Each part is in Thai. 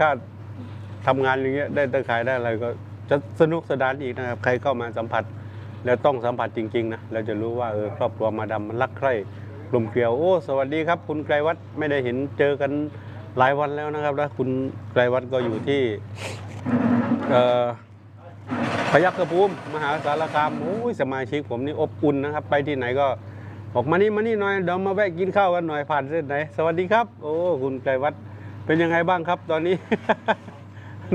ค่าทำงานอย่างเงี้ยได้ตะขายได้อะไรก็จะสนุกสนานอีกนะครับ ใครเข้ามาสัมผัส แล้วต้องสัมผัสจริงๆนะเราจะรู้ว่าเออครอบครัวมาดำมันรักใคร่กลมเกลียวโอ้สวัสดีครับ คุณไกรวัฒน์ไม่ได้เห็นเจอกันหลายวันแล้วนะครับแล้วคุณไกรวัฒน์ก็อยู่ที่เอ่อพยัคฆภูมิมหาสารคามโอ้ยสมาชิกผมนี่อบอุ่นนะครับ ไปที่ไหนก็บอกมานี่มานี่หน่อยเดี๋ยวมาแวะกินข้าวกันหน่อยผ่านเส้นไหน สวัสดีครับ โอ้คุณไกรวัฒน์ เป็นยังไงบ้างครับตอนนี้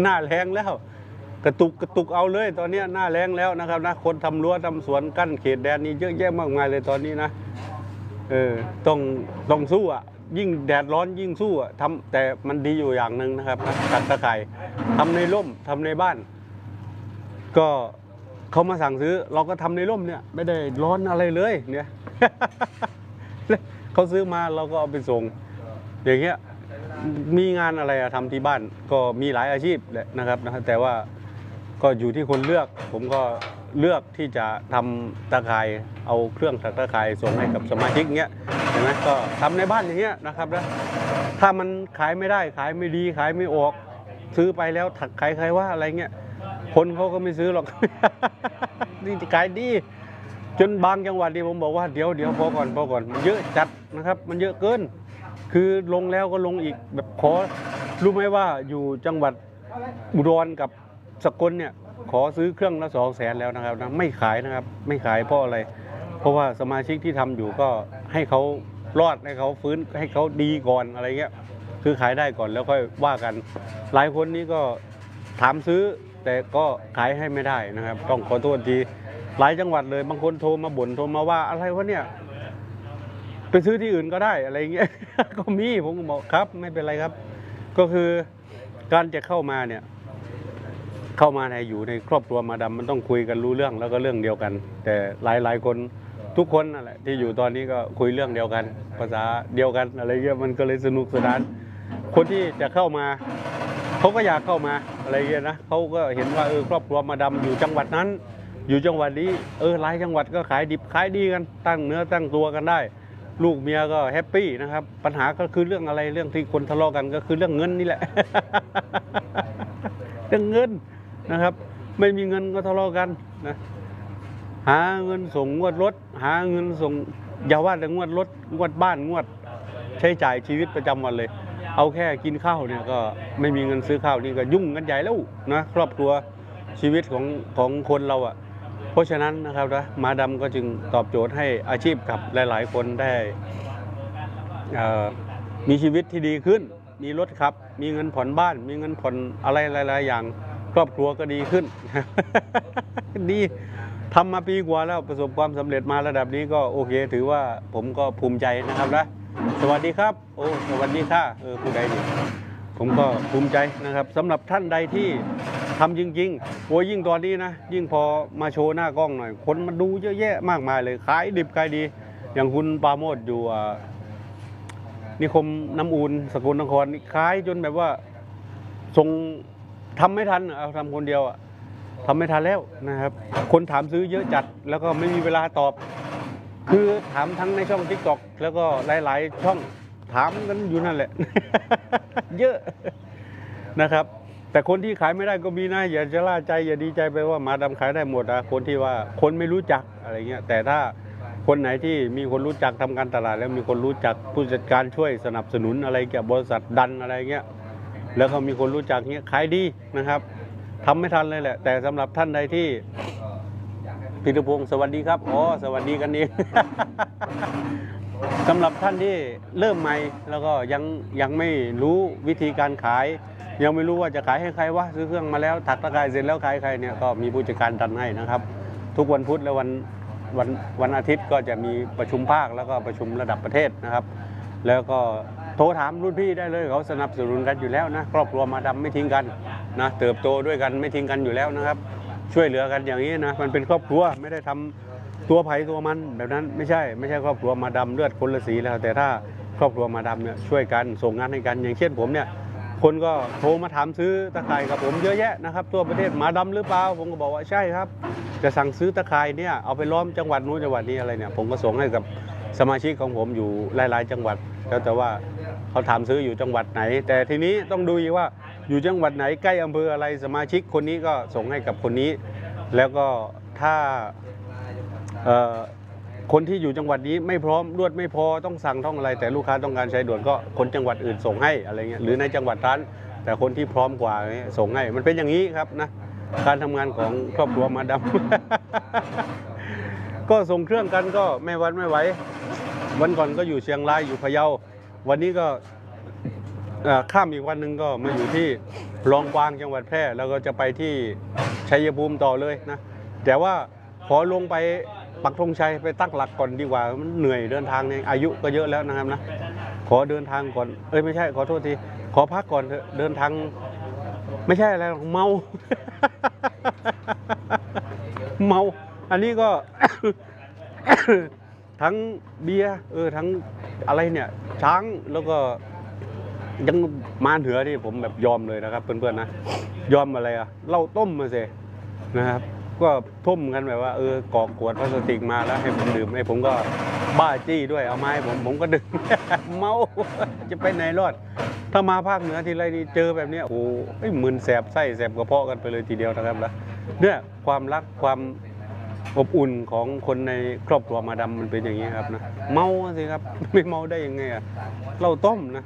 หน้าแรงแล้ว กระตุกกระตุกเอาเลย ตอนนี้หน้าแรงแล้วนะครับนะคนทำรั้วทำสวนกั้นเขตแดนนี่เยอะแยะมากมายเลยตอนนี้นะเออต้องต้องสู้อะยิ่งแดดร้อนยิ่งสู้อะทำแต่มันดีอยู่อย่างหนึ่งนะครับนะตัดตะไคร่ทำในร่มทำในบ้าน ก็เขามาสั่งซื้อ เราก็ทำในร่มเนี่ย ไม่ได้ร้อนอะไรเลยเนี่ยเขาซื้อมาเราก็เอาไปส่ง อย่างเงี้ย มีงานอะไรอะทำที่บ้านก็มีหลายอาชีพแหละนะครับนะแต่ว่าก็อยู่ที่คนเลือก ผมก็เลือกที่จะทำตะข่ายเอาเครื่องตัดตะข่ายส่งให้กับสมาชิกเงี้ยเห็นไหมก็ทำในบ้านอย่างเงี้ยนะครับนะถ้ามันขายไม่ได้ขายไม่ดีขายไม่ออก ซื้อไปแล้วถักขายใครว่าอะไรเงี้ยคนเขาก็ไม่ซื้อหรอกนี่ขายดี จนบางจังหวัดที่ผมบอกว่าเดี๋ยวเดี๋ยวพอก่อนพอก่อนมันเยอะจัดนะครับ มันเยอะเกิน คือลงแล้วก็ลงอีกแบบขอรู้ไหมว่าอยู่จังหวัดอุดรกับสกลเนี่ยขอซื้อเครื่องละสองแสนแล้วนะครับนะไม่ขายนะครับ ไม่ขายเพราะอะไร เพราะว่าสมาชิกที่ทำอยู่ก็ให้เขารอดให้เขาฟื้นให้เขาดีก่อนอะไรเงี้ยคือขายได้ก่อนแล้วค่อยว่ากัน หลายคนนี้ก็ถามซื้อแต่ก็ขายให้ไม่ได้นะครับ ต้องขอโทษทีหลายจังหวัดเลยบางคนโทรมาบ่นโทรมาว่าอะไรวะเนี่ย ไปซื้อที่อื่นก็ได้อะไรเงี้ย ก็มีผมก็บอกครับ ไม่เป็นไรครับ ก็คือการจะเข้ามาเนี่ย เข้ามาในอยู่ในครอบครัวมาดำมันต้องคุยกันรู้เรื่องแล้วก็เรื่องเดียวกัน แต่หลายหลายคนทุกคนนั่นแหละที่อยู่ตอนนี้ก็คุยเรื่องเดียวกัน ภาษาเดียวกันอะไรเงี้ยมันก็เลยสนุกสนาน คนที่จะเข้ามาเขาก็อยากเข้ามาอะไรเงี้ยนะเขาก็เห็นว่าเออครอบครัวมาดำอยู่จังหวัดนั้น อยู่จังหวัดนี้เออหลายจังหวัดก็ขายดิบขายดีกันตั้งเนื้อตั้งตัวกันได้ ลูกเมียก็แฮปปี้นะครับ ปัญหาก็คือเรื่องอะไรเรื่องที่คนทะเลาะกันก็คือเรื่องเงินนี่แหละ เรื่องเงินนะครับ ไม่มีเงินก็ทะเลาะกันนะหาเงินส่งงวดรถ หาเงินส่งอย่าว่าแต่งวดรถงวดบ้านงวด ใช้จ่ายชีวิตประจำวันเลย เอาแค่กินข้าวเนี่ยก็ไม่มีเงินซื้อข้าวนี่ก็ยุ่งกันใหญ่แล้วนะครอบครัวชีวิตของของคนเราอะ่ะ เพราะฉะนั้นนะครับนะมาดำก็จึงตอบโจทย์ให้อาชีพกับหลาย ๆ คนได้มีชีวิตที่ดีขึ้น มีรถขับ มีเงินผ่อนบ้าน มีเงินผ่อนอะไรหลาย ๆ อย่าง ครอบครัวก็ดีขึ้น ดีทำมาปีกว่าแล้วประสบความสำเร็จมาระดับนี้ก็โอเค ถือว่าผมก็ภูมิใจนะครับนะสวัสดีครับ โอ้สวัสดีค่ะเออผู้ใดดีผมก็ภูมิใจนะครับสำหรับท่านใดที่ ทำจริงๆโอ้ยยิ่งตอนนี้นะ ยิ่งพอมาโชว์หน้ากล้องหน่อย คนมาดูเยอะแยะมากมายเลย ขายดิบขายดี อย่างคุณปาโมดอยู่นิคมน้ำอูนสกลนครนี่ขายจนแบบว่าส่งทำไม่ทันเอาทำคนเดียวอะทำไม่ทันแล้วนะครับ คนถามซื้อเยอะจัด แล้วก็ไม่มีเวลาตอบ คือถามทั้งในช่องทิกตอกแล้วก็หลาย ๆ ช่องถามกันอยู่นั่นแหละ เยอะนะครับ แต่คนที่ขายไม่ได้ก็มีนะอย่าจะล่าใจอย่าดีใจไปว่าหมาดำขายได้หมดนะคนที่ว่าคนไม่รู้จักอะไรเงี้ยแต่ถ้าคนไหนที่มีคนรู้จักทำการตลาด แล้วมีคนรู้จักผู้จัดการช่วยสนับสนุนอะไรเกี่ยวกับบริษัทดันอะไรเงี้ยแล้วเขามีคนรู้จักเงี้ยขายดีนะครับทำไม่ทันเลยแหละ แต่สำหรับท่านใดที่พิรพงศ์สวัสดีครับอ๋อสวัสดีกันเอง สำหรับท่านที่เริ่มใหม่แล้วก็ยังยังไม่รู้วิธีการขาย ยังไม่รู้ว่าจะขายให้ใครวะซื้อเครื่องมาแล้วถักตะกายเสร็จแล้วขายใครเนี่ยก็มีผู้จัดการดันให้นะครับ ทุกวันพุธและวันวันวันอาทิตย์ก็จะมีประชุมภาคแล้วก็ประชุมระดับประเทศนะครับ แล้วก็โทรถามรุ่นพี่ได้เลยเขาสนับสนุนกันอยู่แล้วนะครอบครัวมาดำไม่ทิ้งกันนะเติบโตด้วยกันไม่ทิ้งกันอยู่แล้วนะครับ ช่วยเหลือกันอย่างนี้นะมันเป็นครอบครัวไม่ได้ทำ ตัวไผ่ตัวมันแบบนั้นไม่ใช่ไม่ใช่ครอบครัวมาดำเลือดคนละสีแล้ว แต่ถ้าครอบครัวมาดำเนี่ยช่วยกันส่งงานให้กัน อย่างเช่นผมเนี่ยคนก็โทรมาถามซื้อตะข่ายกับผมเยอะแยะนะครับทั่วประเทศมาดำหรือเปล่าผมก็บอกว่าใช่ครับ จะสั่งซื้อตะข่ายเนี่ยเอาไปล้อมจังหวัดนู้นจังหวัดนี้อะไรเนี่ยผมก็ส่งให้กับสมาชิกของผมอยู่หลาย ๆ จังหวัดแล้วแต่ว่าเขาถามซื้ออยู่จังหวัดไหน แต่ทีนี้ต้องดูว่าอยู่จังหวัดไหนใกล้อำเภออะไรสมาชิกคนนี้ก็ส่งให้กับคนนี้ แล้วก็ถ้า คนที่อยู่จังหวัดนี้ไม่พร้อมรวดไม่พอต้องสั่งต้องอะไร แต่ลูกค้าต้องการใช้ด่วนก็คนจังหวัดอื่นส่งให้อะไรเงี้ยหรือในจังหวัดนั้นแต่คนที่พร้อมกว่าเนี่ยส่งให้ มันเป็นอย่างนี้ครับนะการทำงานของครอบครัวมาดำ ก็ส่งเครื่องกันก็ไม่วันไม่ไหววันก่อนก็อยู่เชียงรายอยู่พะเยา วันนี้ก็ข้ามอีกวันหนึ่งก็มาอยู่ที่รองกวางจังหวัดแพร่ แล้วก็จะไปที่ชัยภูมิต่อเลยนะแต่ว่าขอลงไป ปักธงชัยไปตั้งหลักก่อนดีกว่ามันเหนื่อยเดินทางเนี่ยอายุก็เยอะแล้วนะครับนะขอเดินทางก่อนเอ้ยไม่ใช่ขอโทษทีขอพักก่อนเถอะเดินทาง ไม่ใช่อะไรเมา เมา อันนี้ก็ ทั้งเบียร์เออทั้งอะไรเนี่ย ช้างแล้วก็ยังมาเหนือที่ผมแบบยอมเลยนะครับ เพื่อนๆนะยอมอะไรอะเหล้าต้มมาสินะครับ ก็ทุ่มกันแบบว่าเออกอกขวดพลาสติกมาแล้วให้ผมดื่มให้ผมก็บ้าจี้ด้วยเอาไม้ผมผมก็ดื่ม เมาจะไปไหนรอด ถ้ามาภาคเหนือทีไรนี่เจอแบบนี้โอ้ยมึนแสบไส้แสบกระเพาะกันไปเลยทีเดียวนะครับแล้วเนี่ยความรักความอบอุ่นของคนในครอบครัวมาดำมันเป็นอย่างนี้ครับนะเมาสิครับไม่เมาได้ยังไงอะเหล้าต้มนะ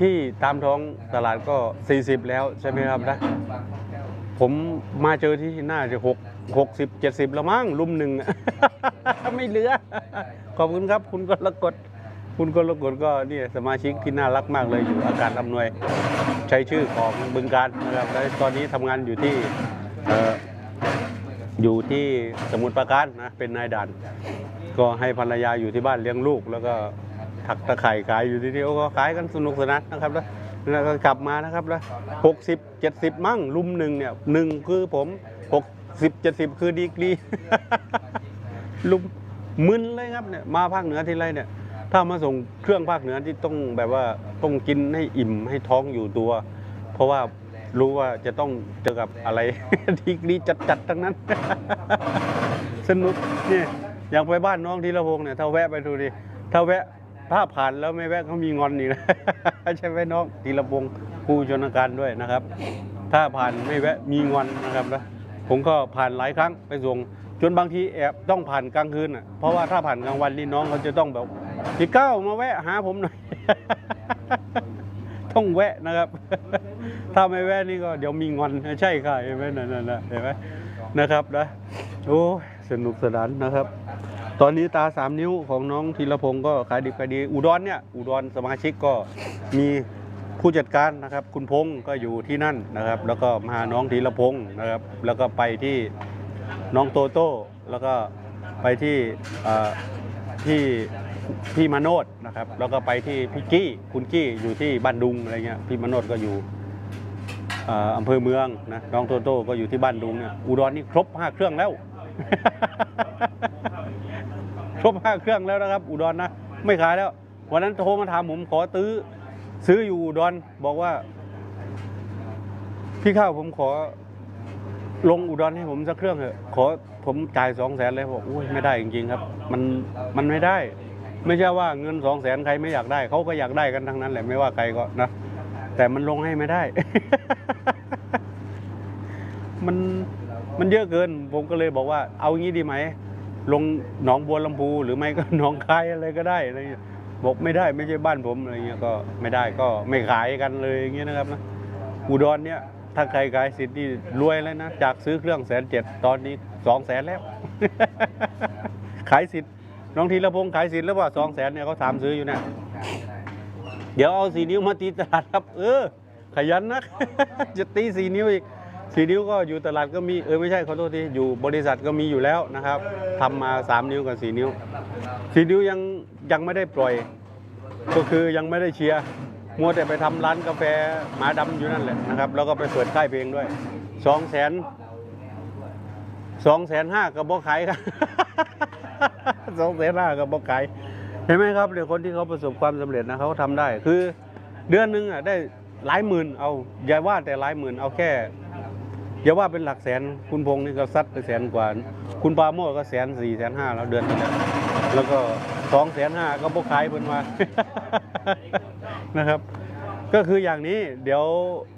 ที่ตามท้องตลาดก็ 40 แล้วใช่ไหมครับนะ ผมมาเจอที่น่าจะหกหกสิบเจ็ดสิบแล้วมั้งลุมหนึ่ง ไม่เหลือ ขอบคุณครับ คุณกรกฎคุณกรกฎก็เนี่ยสมาชิกที่น่ารักมากเลยอยู่อากาศอำนวย ใช้ชื่อของบึงการนะครับและตอนนี้ทำงานอยู่ที่เอ่ออยู่ที่สมุทรปราการนะเป็นนายด่าน ก็ให้ภรรยาอยู่ที่บ้านเลี้ยงลูก แล้วก็ถักตะไคร่ขายอยู่ที่นี่ก็ขายกันสนุกสนานนะครับแล้ว แล้วก็กลับมานะครับแล้วหกสิบเจ็ดสิบมั่งลุมหนึ่งเนี่ยหนึ่งคือผมหกสิบเจ็ดสิบคือดีกรีลุมมึนเลยครับเนี่ยมาภาคเหนือทีไรเนี่ย ถ้ามาส่งเครื่องภาคเหนือที่ต้องแบบว่าต้องกินให้อิ่มให้ท้องอยู่ตัว เพราะว่ารู้ว่าจะต้องเจอกับอะไรดีกรีจัดๆทั้งนั้น สนุกเนี่ยอย่างไปบ้านน้องธีรพงษ์เนี่ยถ้าแวะไปดูดิถ้าแวะ ถ้าผ่านแล้วไม่แวะเขามีงอนอีกนะใช่ไหมน้องธีระพงผู้ชนการด้วยนะครับ ถ้าผ่านไม่แวะมีงอนนะครับนะผมก็ผ่านหลายครั้งไปส่งจนบางทีแอบต้องผ่านกลางคืนอะเพราะว่าถ้าผ่านกลางวันนี่น้องเขาจะต้องแบบพี่เก้ามาแวะหาผมหน่อยต้องแวะนะครับ ถ้าไม่แวะนี่ก็เดี๋ยวมีงอนใช่ค่ะเห็นไหมนั่นน่ะเห็นไหมนะครับนะโอ้สนุกสนานนะครับ ตอนนี้ตาสามนิ้วของน้องธีรพงศ์ก็ขายดีขายดี อุดรเนี่ยอุดรสมาชิกก็มีผู้จัดการนะครับ คุณพงศ์ก็อยู่ที่นั่นนะครับ แล้วก็มาน้องธีรพงศ์นะครับ แล้วก็ไปที่น้องโตโต้แล้วก็ไปที่ที่พี่มโนดนะครับ แล้วก็ไปที่พี่กี้คุณกี้อยู่ที่บ้านดุงอะไรเงี้ยพี่มโนดก็อยู่อออำเภอเมืองนะน้องโตโต้ก็อยู่ที่บ้านดุงเนี่ยอุดรนี่ครบห้าเครื่องแล้ว ครบห้าเครื่องแล้วนะครับ อุดรนะไม่ขายแล้ว วันนั้นโทรมาถามผมขอตื้อ ซื้ออยู่อุดรบอกว่า พี่ข้าวผมขอ ลงอุดรให้ผมสักเครื่องเถอะขอผมจ่ายสองแสนเลยบอกอุ้ยไม่ได้จริงๆครับ มันมันไม่ได้ ไม่ใช่ว่าเงินสองแสนใครไม่อยากได้เขาก็อยากได้กันทั้งนั้นแหละไม่ว่าใครก็นะแต่มันลงให้ไม่ได้ มันมันเยอะเกิน ผมก็เลยบอกว่า เอางี้ดีไหม ลงหนองบัวลำพูหรือไม่ก็หนองคายอะไรก็ได้อะไรบอกไม่ได้ไม่ใช่บ้านผมอะไรเงี้ยก็ไม่ได้ก็ไม่ขายกันเลยอย่างเงี้ยนะครับนะอุดรเนี่ยถ้าใครขายสิทธิ์นี่รวยแล้วนะจากซื้อเครื่องแสนเจ็ดตอนนี้สองแสนแล้ว ขายสิทธิ์น้องธีรพงศ์ขายสิทธิ์แล้วว่าสองแสนเนี่ยเขาถามซื้ออยู่เนี่ยเดี๋ยวเอาสีนิ้วมาตีตลาดครับ เออ ขยันนักจะตีสีนิ้วอีก สีนิ้วก็อยู่ตลาดก็มีเออไม่ใช่ขอโทษทีอยู่บริษัทก็มีอยู่แล้วนะครับทำมาสามนิ้วกับสีนิ้วสีนิ้วยังยังไม่ได้ปล่อย ก็คือยังไม่ได้เชียร์มัวแต่ไปทำร้านกาแฟหมาดำอยู่นั่นแหละนะครับแล้วก็ไปเปิดค่ายเพลงด้วยสองแสนสองแสนห้ากับบ่ขายครับสองแสนห้ากับบ่ขายเห็นไหมครับเดี๋ยวคนที่เขาประสบความสำเร็จนะเขาทำได้ คือเดือนหนึงอะได้หลายหมื่นเอาอย่าว่าแต่หลายหมื่นเอาแค่ อย่าว่าเป็นหลักแสนคุณพงษ์นี่ก็ซัดไปแสนกว่า คุณปาโมดก็แสนสี่แสนห้าแล้วเดือนนึงแล้วแล้วก็สองแสนห้าก็บกขายเพิ่นมา นะครับ ก็คืออย่างนี้เดี๋ยว